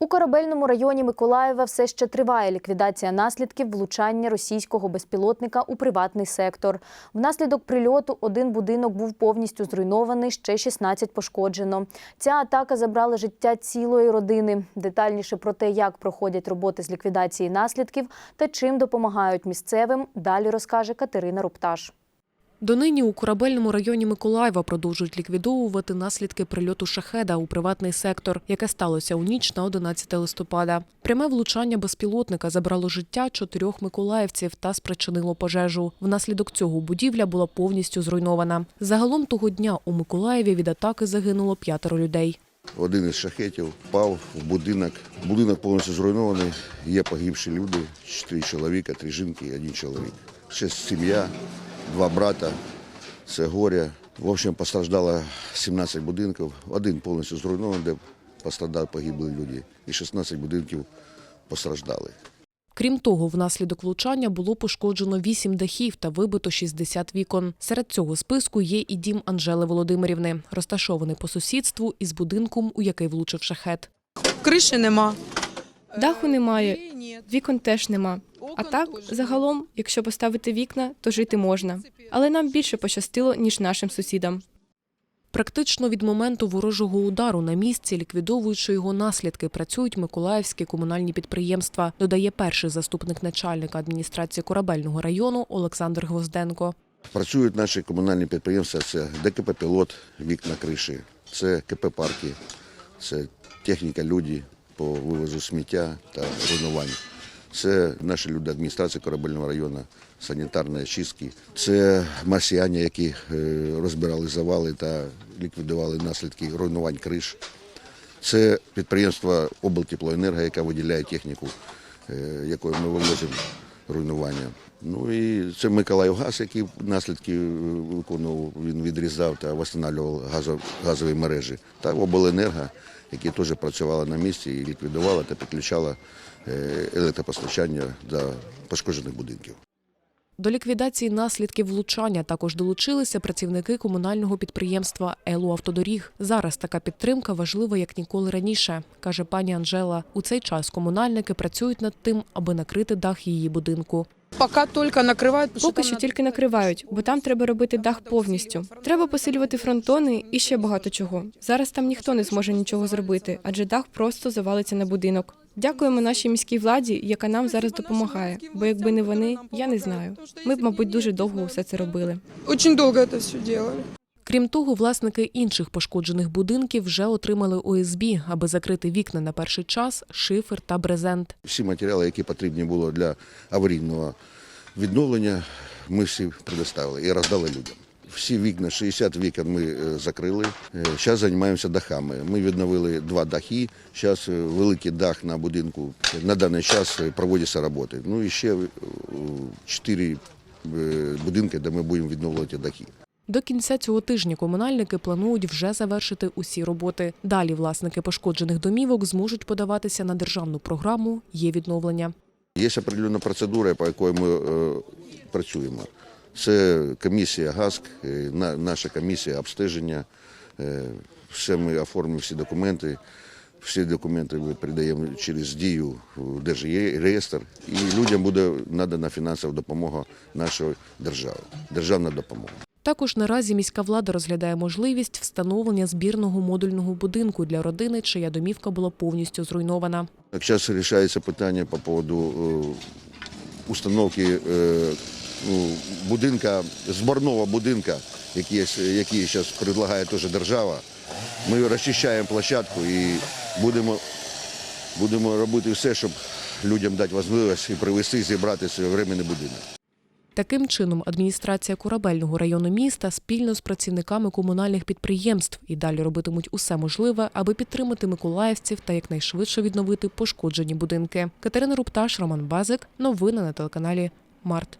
У корабельному районі Миколаєва все ще триває ліквідація наслідків влучання російського безпілотника у приватний сектор. Внаслідок прильоту один будинок був повністю зруйнований, ще 16 пошкоджено. Ця атака забрала життя цілої родини. Детальніше про те, як проходять роботи з ліквідації наслідків та чим допомагають місцевим, далі розкаже Катерина Рупташ. Донині у корабельному районі Миколаєва продовжують ліквідовувати наслідки прильоту шахеда у приватний сектор, яке сталося у ніч на 11 листопада. Пряме влучання безпілотника забрало життя чотирьох миколаївців та спричинило пожежу. Внаслідок цього будівля була повністю зруйнована. Загалом того дня у Миколаєві від атаки загинуло п'ятеро людей. Один із шахетів впав в будинок. Будинок повністю зруйнований. Є погибші люди, чотири чоловіка, три жінки один чоловік. Ще сім'я, два брата, це горя. В общем, постраждало 17 будинків. Один повністю зруйнований, де постраждали погибли люди. І 16 будинків постраждали. Крім того, внаслідок влучання було пошкоджено 8 дахів та вибито 60 вікон. Серед цього списку є і дім Анжели Володимирівни, розташований по сусідству із будинком, у який влучив шахет. Криші нема. Даху немає, вікон теж нема. А так, загалом, якщо поставити вікна, то жити можна. Але нам більше пощастило, ніж нашим сусідам. Практично від моменту ворожого удару на місці, ліквідовуючи його наслідки, працюють миколаївські комунальні підприємства, додає перший заступник начальника адміністрації корабельного району Олександр Гвозденко. Працюють наші комунальні підприємства, це ДКП «Пілот», вікна криші, це КП «Парки», це техніка люди по вивозу сміття та руйнувань. Це наші люди адміністрації корабельного району, санітарної очистки. Це марсіяни, які е, розбирали завали та ліквідували наслідки руйнувань криш. Це підприємство облтеплоенерго, яке виділяє техніку, е, якою ми вивозимо руйнування. Ну і це Миколаївгаз, який наслідки е, виконував, він відрізав та встановлював газові мережі. Та обленерго, які теж працювали на місці і ліквідувала та підключала е, електропостачання до пошкоджених будинків. До ліквідації наслідків влучання також долучилися працівники комунального підприємства Елу Автодоріг. Зараз така підтримка важлива як ніколи раніше, каже пані Анжела. У цей час комунальники працюють над тим, аби накрити дах її будинку. Поки тільки накривають. Поки що тільки накривають, бо там треба робити дах повністю. Треба посилювати фронтони і ще багато чого. Зараз там ніхто не зможе нічого зробити, адже дах просто завалиться на будинок. Дякуємо нашій міській владі, яка нам зараз допомагає. Бо якби не вони, я не знаю. Ми б, мабуть, дуже довго все це робили. Очень довго це все робили. Крім того, власники інших пошкоджених будинків вже отримали ОСБ, аби закрити вікна на перший час, шифер та брезент. Всі матеріали, які потрібні було для аварійного відновлення, ми всі предоставили і роздали людям. Всі вікна, 60 вікон ми е, закрили. Зараз займаємося дахами. Ми відновили два дахи. Зараз великий дах на будинку. На даний час е, проводяться роботи. Ну і ще е, чотири е, будинки, де ми будемо відновлювати дахи. До кінця цього тижня комунальники планують вже завершити усі роботи. Далі власники пошкоджених домівок зможуть подаватися на державну програму «Є відновлення». Є определена процедура, по якій ми е, працюємо. Це комісія ГАСК, е, наша комісія обстеження. Е, все ми оформимо всі документи. Всі документи ми передаємо через дію в Держреєстр. І людям буде надана фінансова допомога нашої держави. Державна допомога. Також наразі міська влада розглядає можливість встановлення збірного модульного будинку для родини, чия домівка була повністю зруйнована. Зараз вирішується питання по поводу е, установки будинка, зборного будинка, який, який зараз предлагає теж держава. Ми розчищаємо площадку і будемо, будемо робити все, щоб людям дати можливість і привезти, зібрати свій временний будинок. Таким чином, адміністрація корабельного району міста спільно з працівниками комунальних підприємств і далі робитимуть усе можливе, аби підтримати миколаївців та якнайшвидше відновити пошкоджені будинки. Катерина Рупташ, Роман Базик. Новини на телеканалі Март.